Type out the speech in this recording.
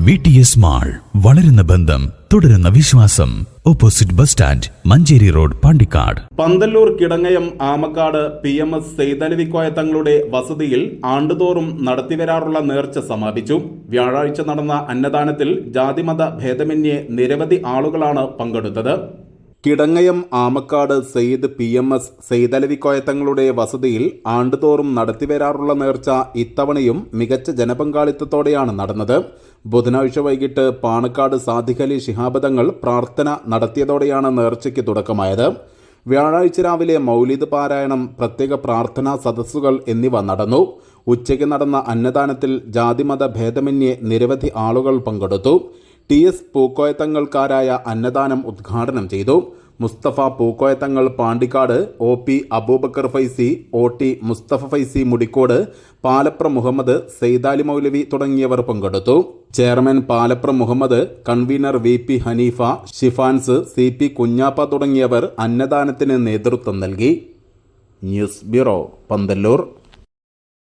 V T S mall വളരുന്ന ബന്ധം തുടരുന്ന വിശ്വാസം. Opposite bus stand Manjeri road Pandikkad. Panthallur Kidangayam Amakkad P M S Saithalavikoya തങ്ങളുടെ വസതിയിൽ ആണ്ടുതോറും നടത്തിവരാറുള്ള നേർച്ച സമാപിച്ചു. വ്യാഴാഴ്ച നടന്ന അന്നദാനത്തിൽ ജാതിമത ഭേദമന്യേ നിരവധി ആളുകളാണ് പങ്കെടുത്തത്. Kidangayam Amakkad Sayyid P M S Saithalavi കോയത്തങ്ങളുടെ വസതിയിൽ ആണ്ടുതോറും നടത്തിവരാറുള്ള നേർച്ച ഇത്തവണയും മികച്ച ജനപങ്കാളിത്തത്തോടെയാണ് നടന്നത്. ബുധനാഴ്ച വൈകിട്ട് പാണക്കാട് സാദിഖലി ശിഹാബദങ്ങൾ പ്രാർത്ഥന നടത്തിയതോടെയാണ് നേർച്ചയ്ക്ക് തുടക്കമായത്. വ്യാഴാഴ്ച രാവിലെ മൗലിദ് പാരായണം പ്രത്യേക പ്രാർത്ഥനാ സദസ്സുകൾ എന്നിവ നടന്നു. ഉച്ചയ്ക്ക് നടന്ന അന്നദാനത്തിൽ ജാതിമത ഭേദമന്യേ നിരവധി ആളുകൾ പങ്കെടുത്തു. ടി എസ് പൂക്കോയത്തങ്ങൾക്കാരായ അന്നദാനം ഉദ്ഘാടനം ചെയ്തു. Musthafa Pookoyathangal Pandikkad O P Aboobacker Faizy O T Musthafa Faizy Mudikkode Palapra Muhammed Saithali Moulavi തുടങ്ങിയവർ പങ്കെടുത്തു. Chairman Palapra Muhammed convener V P Haneefa Shifans C P Kunhappa തുടങ്ങിയവർ അന്നദാനത്തിന് നേതൃത്വം നൽകി. News bureau Panthallur.